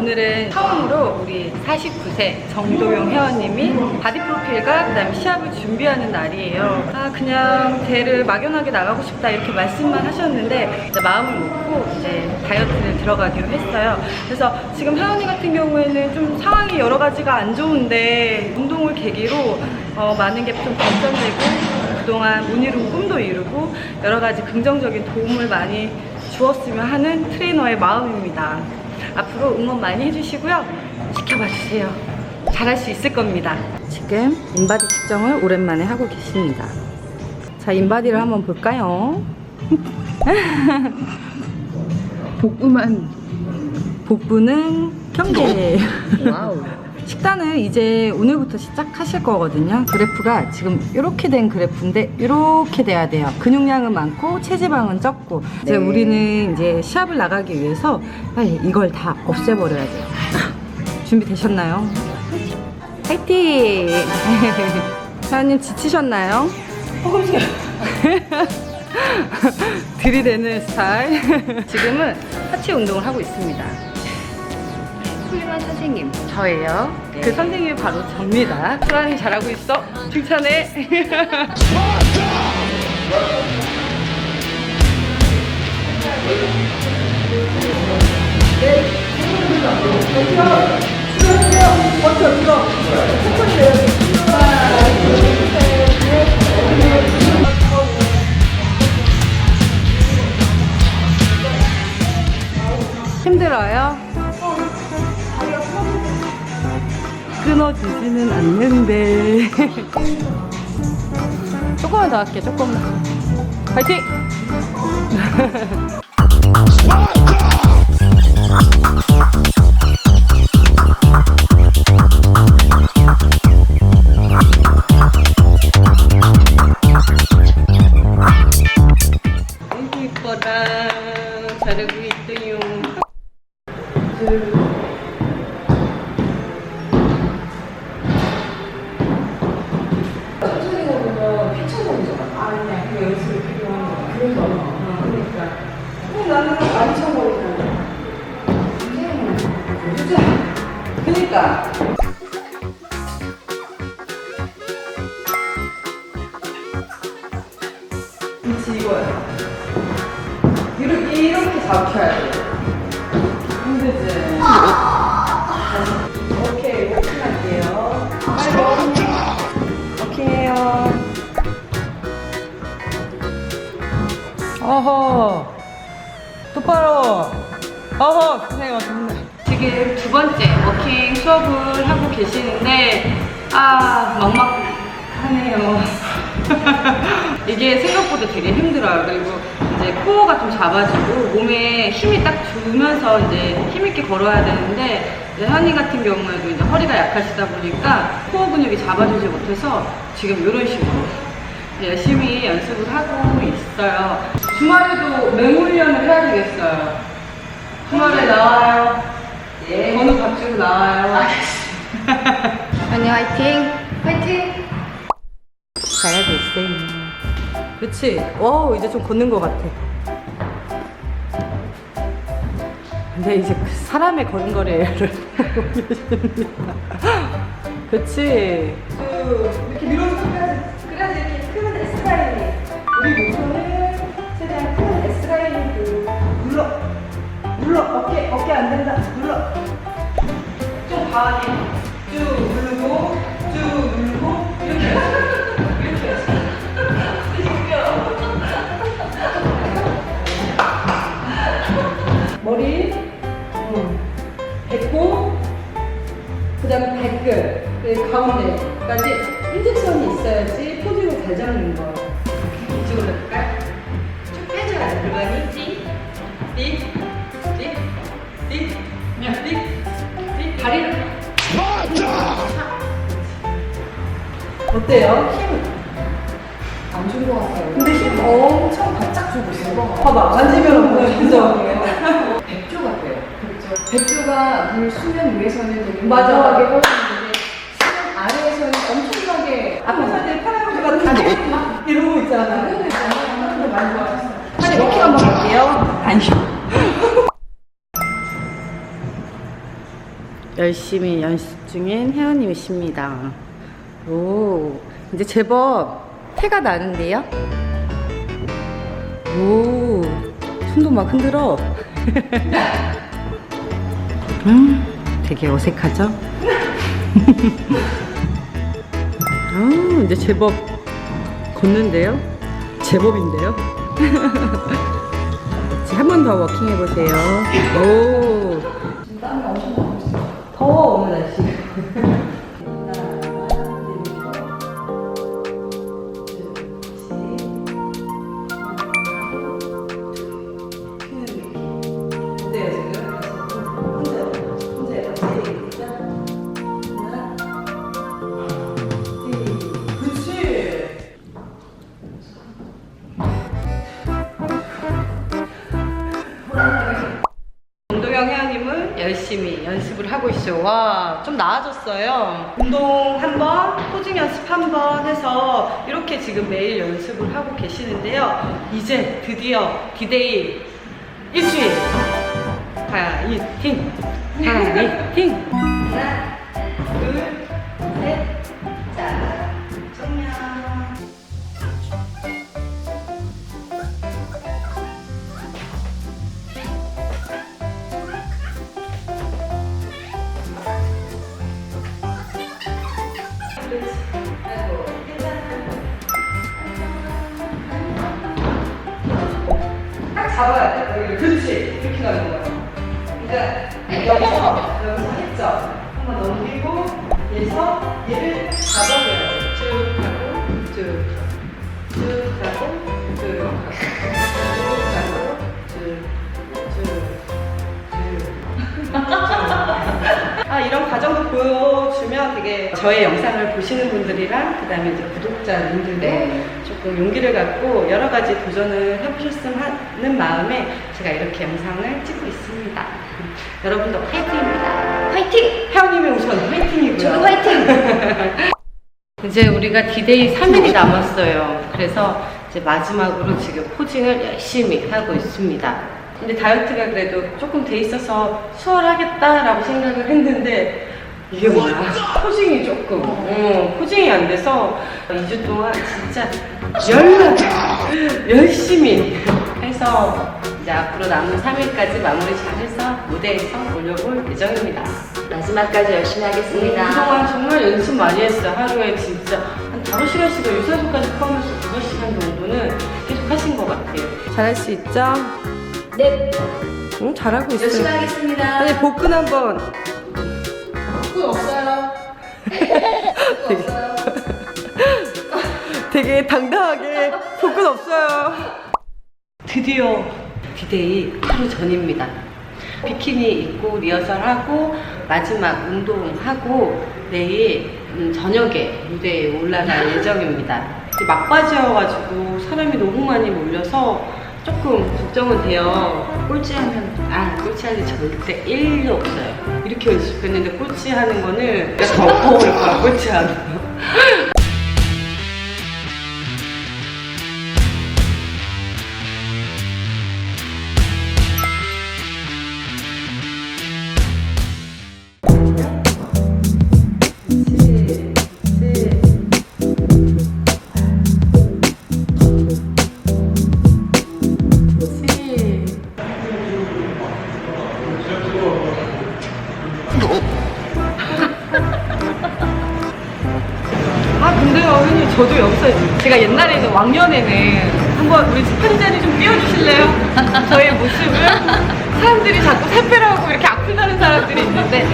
자, 오늘은 처음으로 우리 49세 정도용 회원님이 바디 프로필과 그다음에 시합을 준비하는 날이에요. 아, 그냥 대를 막연하게 나가고 싶다 이렇게 말씀만 하셨는데 마음을 먹고 이제 다이어트를 들어가기로 했어요. 그래서 지금 하은이 같은 경우에는 좀 상황이 여러 가지가 안 좋은데 운동을 계기로 어, 많은 게 좀 발전되고 그동안 못 이룬 꿈도 이루고 여러 가지 긍정적인 도움을 많이 주었으면 하는 트레이너의 마음입니다. 앞으로 응원 많이 해주시고요. 지켜봐 주세요. 잘할 수 있을 겁니다. 지금 인바디 측정을 오랜만에 하고 계십니다. 자, 인바디를 한번 볼까요? 복부만 복부는 경계. 와우. 식단은 이제 오늘부터 시작하실 거거든요. 그래프가 지금 이렇게 된 그래프인데 이렇게 돼야 돼요. 근육량은 많고 체지방은 적고 이제 네. 우리는 이제 시합을 나가기 위해서 빨리 이걸 다 없애버려야 돼요. 준비되셨나요? 파이팅! 사장님 지치셨나요? 들이대는 스타일. 지금은 하체 운동을 하고 있습니다. 훌륭한 선생님. 저예요. 네. 그 선생님이 바로 접니다. 소란이 잘하고 있어. 칭찬해. 힘들어요? 끊어지지는 않는데. 조금만 더 할게, 조금만. 파이팅! 그렇지, 이거야. 이렇게, 이렇게 잡혀야 돼. 힘들지? 오케이, 오픈할게요. 빨리 오케이요. 어허. 똑바로. 어허. 선생님 어떻습니다. 지금 두 번째 워킹 수업을 하고 계시는데, 아, 막막하네요. 이게 생각보다 되게 힘들어요. 그리고 이제 코어가 좀 잡아지고 몸에 힘이 딱 주면서 이제 힘있게 걸어야 되는데 이제 현이 같은 경우에도 이제 허리가 약하시다 보니까 코어 근육이 잡아주지 못해서 지금 이런 식으로 열심히 연습을 하고 있어요. 주말에도 맹훈련을 해야 되겠어요. 주말에 나와요. 예. 번호 가지고 나와요. 언니 화이팅. 화이팅. 잘하고 있어 요. 그치? 와 이제 좀 걷는 것 같아. 근데 이제 그 사람의 걸음걸이를 계십니다. 그치? 이렇게 밀어서 해야지. 그래야지 이렇게 큰 S 라인이. 우리 목표는 최대한 큰 S 라인을 그 눌러. 눌러. 어깨, 어깨 안 된다. 눌러. 좀 과하게. 쭉 음, 배꼽, 그 다음에 발끝, 그리고 가운데까지 일직선이 있어야지 포즈로 잘 잡는 거. 이쪽으로 해볼까요? 쭉 빼줘야 돼. 골반이 띠, 띠, 띠, 띠, 띠, 띠, 다리를. 어때요? 힘안 좋은 것 같아요. 근데 힘 엄청 바짝 주고 있어. 봐봐, 만지면 인정이에요. 백조 같아요. 백조가 물 수면 위에서는 되게 맞아. 무거하게 떠오르는데 수면 아래에서는 엄청나게 앞에서 이제 파란색가 다막 이러고 있잖아. 그거는 정말 많이 좋아졌어요. 한 이렇게 한번 볼게요. 아니요. 열심히 연습 중인 혜원님이십니다. 오, 이제 제법 태가 나는데요? 오, 손도 막 흔들어. 음, 되게 어색하죠? 아, 이제 제법 걷는데요? 제법인데요? 한 번 더 워킹 해보세요. 오. 더워, 오늘 날씨. 열심히 연습을 하고 있어요. 와, 좀 나아졌어요. 운동 한 번, 포징 연습 한 번 해서 이렇게 지금 매일 연습을 하고 계시는데요. 이제 드디어 디데이 일주일. 파이팅! 파이팅! 하나, 둘, 셋, 잡아야 돼. 여기를. 그렇지. 이렇게 가는 거야. 그러니까 여기서 여기서 했죠. 한번 넘기고 얘서 얘를 잡아줘요. 쭉 가고 쭉 이런 과정도 보여주면 되게 저의 영상을 보시는 분들이랑 그 다음에 이제 구독자님들도 네. 조금 용기를 갖고 여러 가지 도전을 해보셨으면 하는 마음에 제가 이렇게 영상을 찍고 있습니다. 여러분도 화이팅입니다. 화이팅! 회원님의 우선 화이팅이고요. 저도 화이팅! 이제 우리가 디데이 3일이 남았어요. 그래서 이제 마지막으로 지금 포징을 열심히 하고 있습니다. 근데 다이어트가 그래도 조금 돼 있어서 수월하겠다라고 생각을 했는데 이게 뭐야? 포징이 조금, 어, 포징이 안 돼서 2주 동안 진짜 열나게 열심히 해서 이제 앞으로 남은 3일까지 마무리 잘해서 무대에서 올려볼 예정입니다. 마지막까지 열심히 하겠습니다. 그동안 정말 연습 많이 했어요. 하루에 진짜 한 5시간씩은 유산소까지 포함해서 6시간 정도는 계속 하신 것 같아요. 잘할 수 있죠? 네, 응, 잘하고 열심히 있어요. 하겠습니다. 아니, 복근 한번. 복근 없어요. 복근 없어요. 되게 당당하게 복근 없어요. 드디어 디데이 하루 전입니다. 비키니 입고 리허설하고 마지막 운동하고 내일 음, 저녁에 무대에 올라갈 예정입니다. 막바지여가지고 사람이 너무 많이 몰려서 조금 걱정은 돼요. 꼴찌하면 아 꼴찌할 일 절대 1도 없어요. 이렇게 연습했는데 꼴찌하는 거는 내가 더 더울 거야 꼴찌하는 거. 옛날에는 왕년에는 한번 우리 자리 좀 띄워주실래요? 저의 모습을 사람들이 자꾸 살 빼라고 이렇게 악플 다는 사람들이 있는데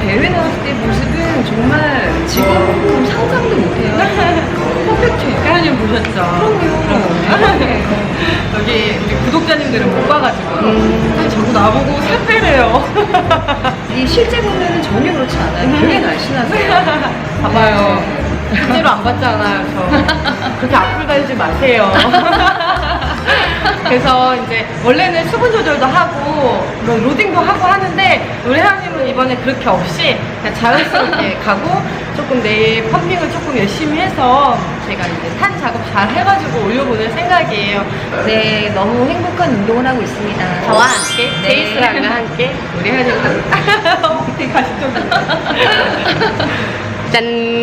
대회 나왔을 때 모습은 정말 지금 상상도 못해요. 퍼펙트해요. 까연님 보셨죠? 그럼요. 여기 우리 구독자님들은 못 봐가지고 아니, 자꾸 나보고 살 빼래요 이 실제 보면은 전혀 그렇지 않아요. 되게 날씬하세요. 봐봐요. 실제로 안 봤잖아요, 저. 그렇게 앞을 가리지 마세요. 그래서 이제 원래는 수분 조절도 하고 뭐 로딩도 하고 하는데 우리 회원님은 이번에 그렇게 없이 그냥 자연스럽게 가고 조금 내일 펌핑을 조금 열심히 해서 제가 이제 산 작업 잘 해가지고 올려보낼 생각이에요. 네, 너무 행복한 운동을 하고 있습니다. 저와 함께, 네. 제이스랑과 함께 우리 회원님 되게 가식적이에요. 짠!